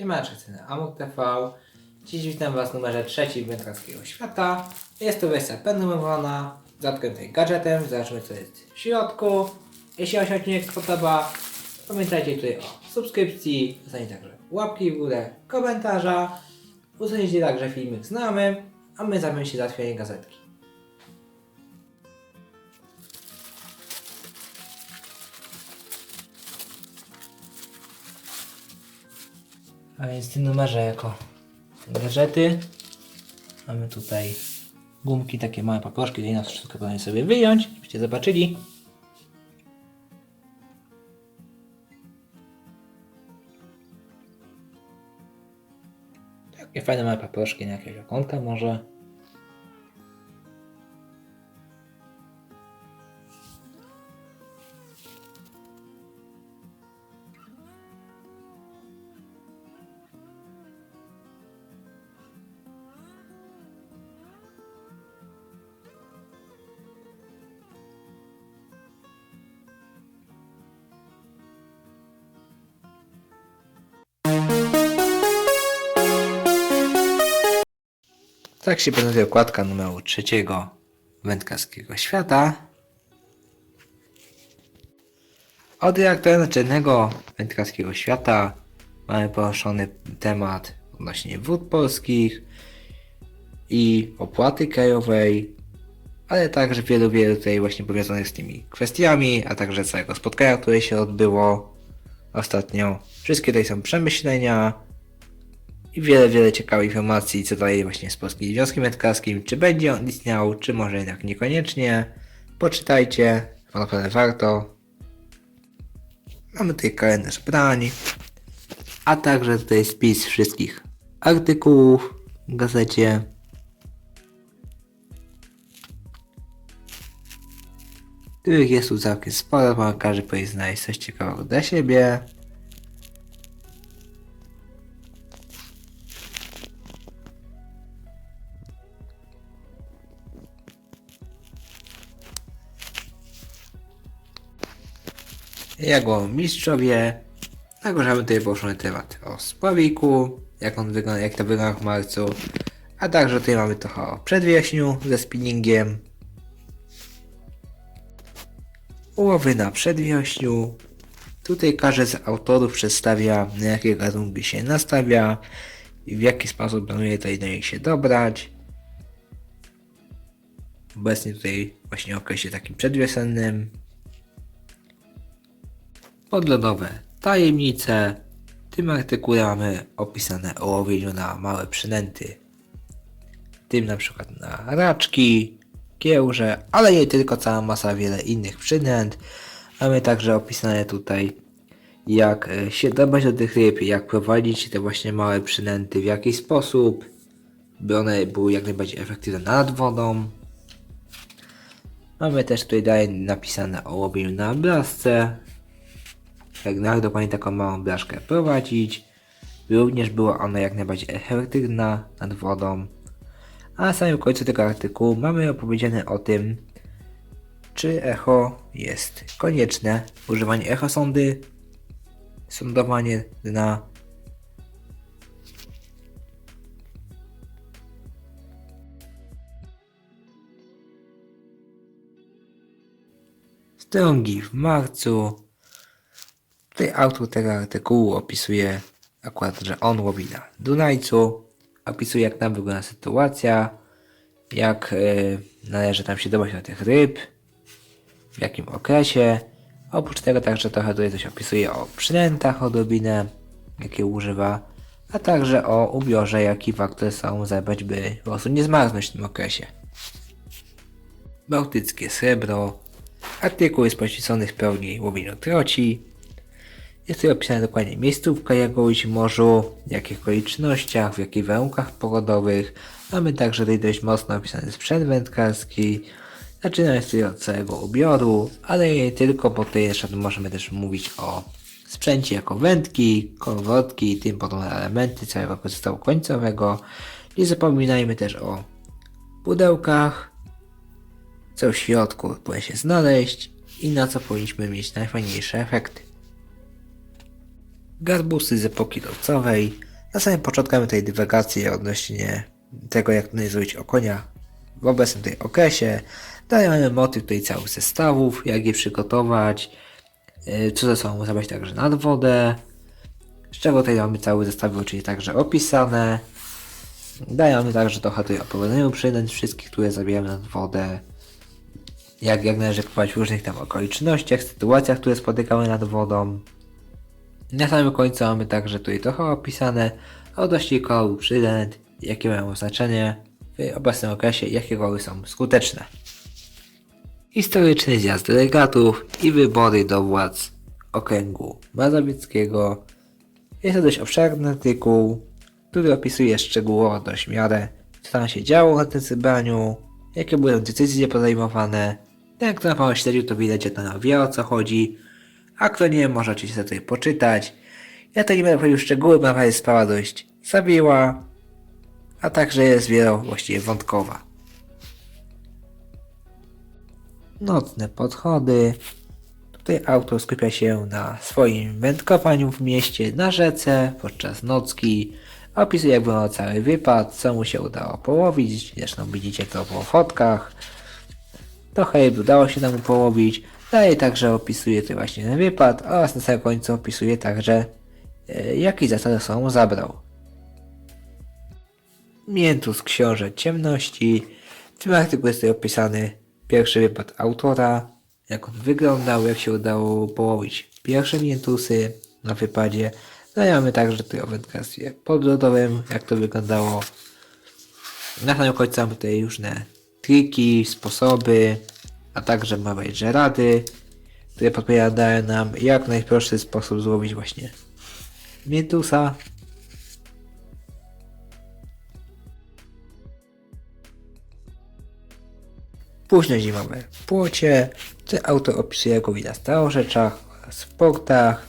Siemaneczek, ceny Amok TV. Dziś witam Was w numerze trzecim Wędkarskiego Świata. Jest to wersja prenumerowana, dodatkiem tutaj gadżetem. Zobaczmy co jest w środku. Jeśli Wam się odcinek spodoba, pamiętajcie tutaj o subskrypcji, zostanie także łapki w górę, komentarza. Usunięcie także filmik znamy, a my zajmiemy się załatwieniem gazetki. A więc w tym numerze jako gadżety mamy tutaj gumki, takie małe paproszki, tutaj na wszystko powinien sobie wyjąć, żebyście zobaczyli. Takie fajne małe paproszki na jakieś okonka może. Tak się prezentuje okładka numeru trzeciego wędkarskiego świata. Od redaktora naczelnego wędkarskiego świata mamy poruszony temat odnośnie wód polskich i opłaty krajowej, ale także wielu, wielu tutaj właśnie powiązanych z tymi kwestiami, a także całego spotkania, które się odbyło ostatnio. Wszystkie tutaj są przemyślenia, i wiele, wiele ciekawych informacji, co dalej właśnie z Polskim Związkiem Wędkarskim, czy będzie on istniał, czy może jednak niekoniecznie. Poczytajcie, naprawdę warto. Mamy tutaj kalendarz brań, a także tutaj spis wszystkich artykułów w gazecie. Których jest tu całkiem sporo, bo każdy powinien znaleźć coś ciekawego dla siebie. Jego mistrzowie. Mamy tutaj poruszony temat o spławiku, jak on wygląda, jak to wygląda w marcu. A także tutaj mamy trochę o przedwierzchniu ze spinningiem. Ułowy na przedwiośniu. Tutaj każdy z autorów przedstawia na jakie gatunki się nastawia i w jaki sposób planuje tutaj do nich się dobrać. Obecnie tutaj właśnie okresie takim przedwiosennym podlodowe tajemnice. W tym artykule mamy opisane o łowieniu na małe przynęty. W tym na przykład na raczki, kiełże, ale nie tylko, cała masa wiele innych przynęt. Mamy także opisane tutaj jak e, się dobrać do tych ryb, jak prowadzić te właśnie małe przynęty, w jaki sposób, by one były jak najbardziej efektywne nad wodą. Mamy też tutaj dalej napisane o łowieniu na blasce, jak dokładnie taką małą blaszkę prowadzić, również była ona jak najbardziej efektywna nad wodą. A na samym końcu tego artykułu mamy opowiedziane o tym, czy echo jest konieczne, używanie echosondy, sondowanie dna, Strągi w marcu, Tutaj autor tego artykułu opisuje akurat, że on łowi na Dunajcu, opisuje jak tam wygląda sytuacja, jak y, należy tam się dobrać na tych ryb, w jakim okresie. Oprócz tego także trochę tutaj coś opisuje o przynętach odrobinę, jakie używa, a także o ubiorze, jaki warto są zabrać, by po prostu nie zmarznąć w tym okresie. Bałtyckie srebro. Artykuł jest poświęcony w pełni łowieniu troci, jest tutaj opisane dokładnie miejscówka, jak łowić w morzu, w jakich okolicznościach, w jakich warunkach pogodowych. Mamy także tutaj dość mocno opisany sprzęt wędkarski. Zaczynając tutaj od całego ubioru, ale nie tylko, bo tutaj jeszcze możemy też mówić o sprzęcie jako wędki, kołowrotki i tym podobne elementy całego zestawu końcowego. Nie zapominajmy też o pudełkach, co w środku powinien się znaleźć i na co powinniśmy mieć najfajniejsze efekty. Garbusy z epoki lodcowej, Na samym początku mamy tutaj dywagację odnośnie tego, jak zrobić okonia w obecnym tutaj okresie. Dalej mamy motyw tutaj całych zestawów, jak je przygotować, yy, co ze sobą zabrać także nad wodę, z czego tutaj mamy cały zestawy oczywiście także opisane. Dajemy także trochę tutaj opowiadania przynęt wszystkich, które zabieramy nad wodę. Jak, jak należy kupować w różnych tam okolicznościach, sytuacjach, które spotykamy nad wodą. Na samym końcu mamy także tutaj trochę opisane odnośnie kołów przynęt, jakie mają znaczenie w obecnym okresie, jakie koły są skuteczne. Historyczny zjazd delegatów i wybory do władz okręgu mazowieckiego. Jest to dość obszerny artykuł, który opisuje szczegółowo dość miarę, co tam się działo na tym zebraniu, jakie były decyzje podejmowane. Ten, kto na pewno śledził, to widać, że ten wie o co chodzi, a kto nie, może oczywiście sobie poczytać. Ja to nie będę w szczegóły, bo naprawdę sprawa dość zawiła, a także jest wielo właściwie wątkowa. Nocne podchody. Tutaj autor skupia się na swoim wędkowaniu w mieście, na rzece, podczas nocki. Opisuje jak wyglądał cały wypad, co mu się udało połowić. Zresztą widzicie to po fotkach. Trochę udało się nam połowić. Dalej także opisuje tutaj właśnie ten wypad oraz na samym końcu opisuje także e, jaki zasady sobą zabrał. Miętus Książę Ciemności. W tym artykule jest opisany pierwszy wypad autora, jak on wyglądał, jak się udało połowić pierwsze miętusy na wypadzie. Znajamy także tutaj o wędkarstwie podlodowym, jak to wyglądało. Na samym końcu mamy tutaj różne triki, sposoby, a także małe rady, które podpowiadają nam, jak w najprostszy sposób złowić właśnie miętusa. Późnozimowe płocie, gdzie autor opisuje jak łowi na starorzeczach oraz w portach,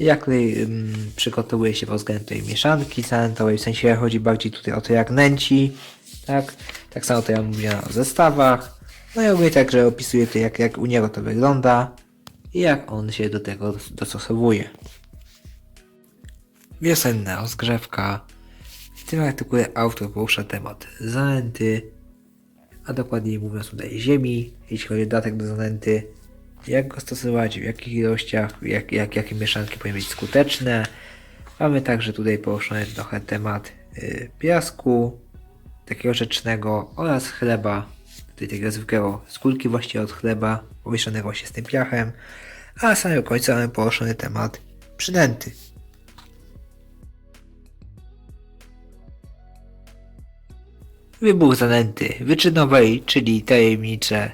jak tutaj ym, przygotowuje się pod względem tej mieszanki zanętowej, w sensie chodzi bardziej tutaj o to jak nęci, tak? Tak samo to ja mówiłem o zestawach, no i ogólnie także opisuje to jak, jak u niego to wygląda i jak on się do tego dostosowuje. Wiosenna rozgrzewka. W tym artykule autor porusza temat zanęty, a dokładniej mówiąc tutaj ziemi, jeśli chodzi o dodatek do zanęty, jak go stosować, w jakich ilościach, jak, jak, jakie mieszanki powinny być skuteczne. Mamy także tutaj poruszony trochę temat y, piasku, takiego rzecznego oraz chleba, tutaj takiego zwykłego, z kulki właściwie od chleba, pomieszanego właśnie z tym piachem, a na samym końcu mamy poruszony temat przynęty. Wybór zanęty wyczynowej, czyli tajemnicze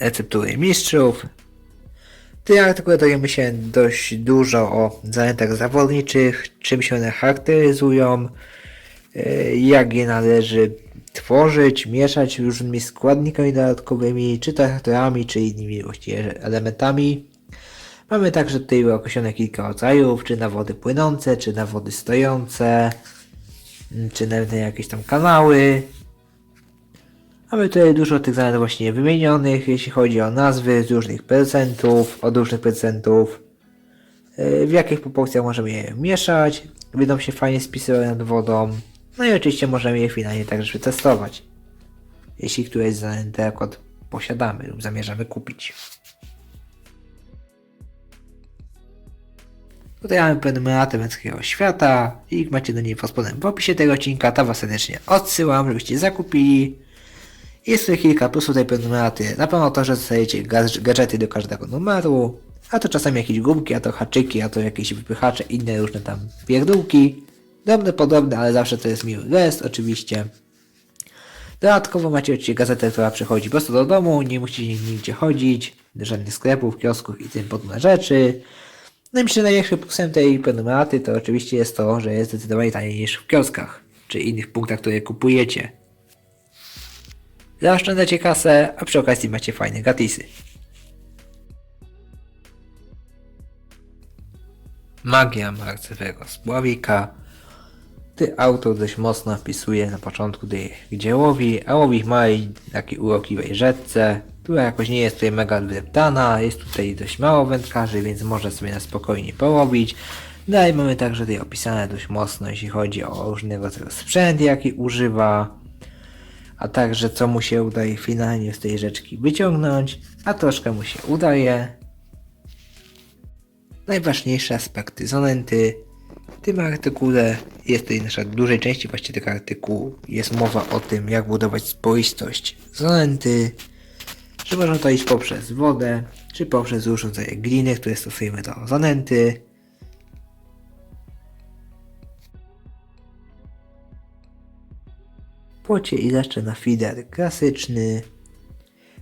receptury mistrzów. W tym artykule dowiemy się dość dużo o zanętach zawodniczych, czym się one charakteryzują, e, jak je należy tworzyć, mieszać różnymi składnikami dodatkowymi, czy traktorami, czy innymi właściwie elementami. Mamy także tutaj określone kilka rodzajów, czy na wody płynące, czy na wody stojące, czy na na jakieś tam kanały. Mamy tutaj dużo tych zalet właśnie wymienionych, jeśli chodzi o nazwy z różnych procentów, od różnych procentów, yy, w jakich proporcjach możemy je mieszać, będą się fajnie spisywać nad wodą, no i oczywiście możemy je finalnie także przetestować, jeśli któreś z zanęty akurat posiadamy lub zamierzamy kupić. Tutaj mamy prenumeratę Męskiego Świata i macie do niej pod spodem w opisie tego odcinka, tam was serdecznie odsyłam, żebyście zakupili. Jest tutaj kilka plusów tej prenumeraty. Na pewno to, że dostajecie gadż- gadżety do każdego numeru, a to czasami jakieś gumki, a to haczyki, a to jakieś wypychacze, inne różne tam pierdółki. Drobne, podobne, ale zawsze to jest miły gest, oczywiście. Dodatkowo macie oczywiście gazetę, która przychodzi po prostu do domu, nie musicie nigdzie chodzić, do żadnych sklepów, kiosków i tym podobne rzeczy. No i myślę, że największym plusem tej prenumeraty to oczywiście jest to, że jest zdecydowanie taniej niż w kioskach, czy innych punktach, które kupujecie. Zaoszczędzacie kasę, a przy okazji macie fajne gratisy. Magia martwego spławika. Ty autor dość mocno wpisuje na początku tej, gdzie łowi, a łowi w małej takiej urokliwej rzece, która jakoś nie jest tutaj mega wydeptana, jest tutaj dość mało wędkarzy, więc może sobie na spokojnie połowić. Dalej mamy także tutaj opisane dość mocno, jeśli chodzi o różnego rodzaju sprzęt, jaki używa, a także co mu się udaje finalnie z tej rzeczki wyciągnąć, a troszkę mu się udaje. Najważniejsze aspekty zonenty. Tym artykule jest tutaj nasza dużej części właściwie tego artykułu jest mowa o tym, jak budować spoistość zonenty, że można to iść poprzez wodę, czy poprzez urządzenie gliny, które stosujemy do zanęty. Płocie i leszcze na fider klasyczny.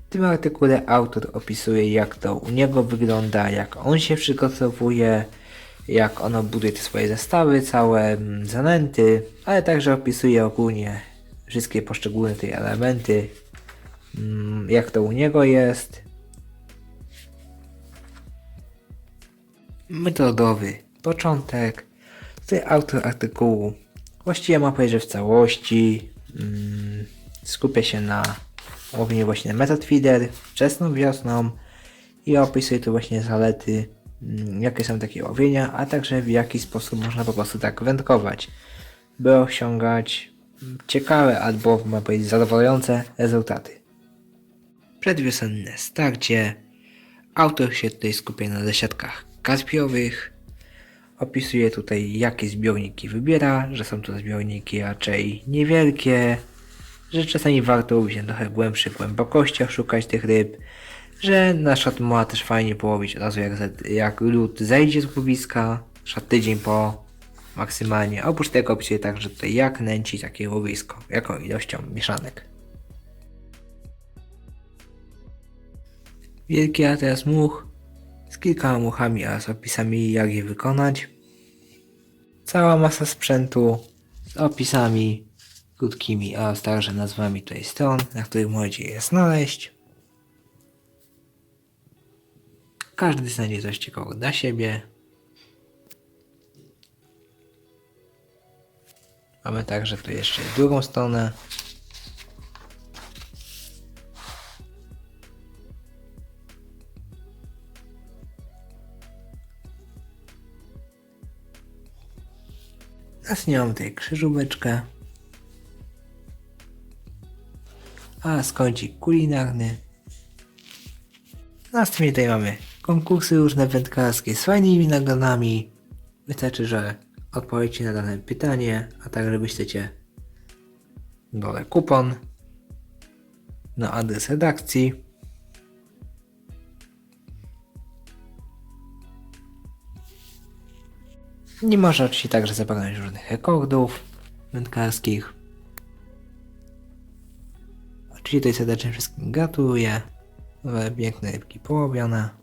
W tym artykule autor opisuje jak to u niego wygląda, jak on się przygotowuje, jak ono buduje te swoje zestawy, całe mm, zanęty, ale także opisuje ogólnie wszystkie poszczególne te elementy, mm, jak to u niego jest. Metodowy początek. Tutaj autor artykułu właściwie ma powiedzieć, że w całości mm, skupia się na łowieniu właśnie metod feeder wczesną wiosną i opisuje tu właśnie zalety, jakie są takie łowienia, a także w jaki sposób można po prostu tak wędkować, by osiągać mm, ciekawe albo można powiedzieć zadowalające rezultaty. Przedwiosenne starcie. Autor się tutaj skupia na zasiadkach kaspiowych. Opisuje tutaj jakie zbiorniki wybiera, że są to zbiorniki raczej niewielkie, że czasami warto się trochę głębszych głębokościach szukać tych ryb, że na przykład ma też fajnie połowić od razu jak, jak lód zejdzie z łowiska, na tydzień po maksymalnie. Oprócz tego opisuje także tutaj jak nęcić takie łowisko, jaką ilością mieszanek. Wielki atlas much z kilkoma muchami oraz opisami jak je wykonać. Cała masa sprzętu z opisami krótkimi oraz także nazwami tutaj stron, na których możecie je znaleźć. Każdy znajdzie coś ciekawego dla siebie. Mamy także tu jeszcze drugą stronę. Teraz nie mam tutaj krzyżóweczkę. A skądzik kulinarny. Następnie tutaj mamy konkursy różne wędkarskie z fajnymi nagrodami. Wystarczy, że odpowiecie na dane pytanie, a także wyślecie dole kupon na adres redakcji. Nie można oczywiście także zabrać różnych rekordów wędkarskich. Oczywiście tutaj serdecznie wszystkim gratuluję. Piękne rybki połowione.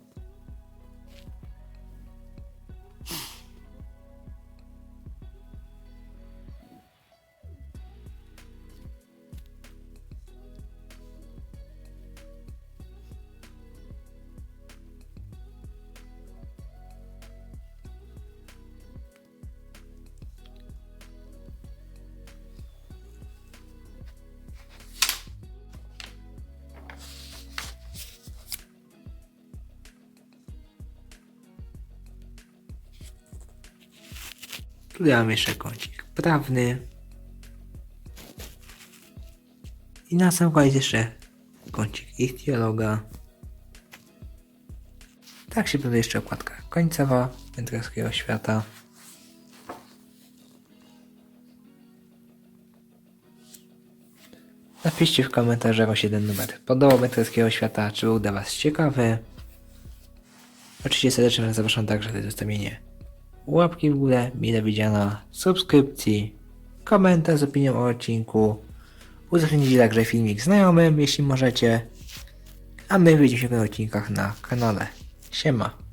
Mam jeszcze kącik prawny. I na sam koniec jeszcze kącik ichtiologa. Tak się tutaj jeszcze okładka końcowa wędkarskiego świata. Napiszcie w komentarzach, się ten numer podobał wędkarskiego świata, czy był dla Was ciekawy. Oczywiście serdecznie zapraszam także do zostawienia łapki w górę, mile widziana, subskrypcji, komentarz z opinią o odcinku, udostępnijcie także filmik znajomym, jeśli możecie, a my widzimy się w odcinkach na kanale. Siema.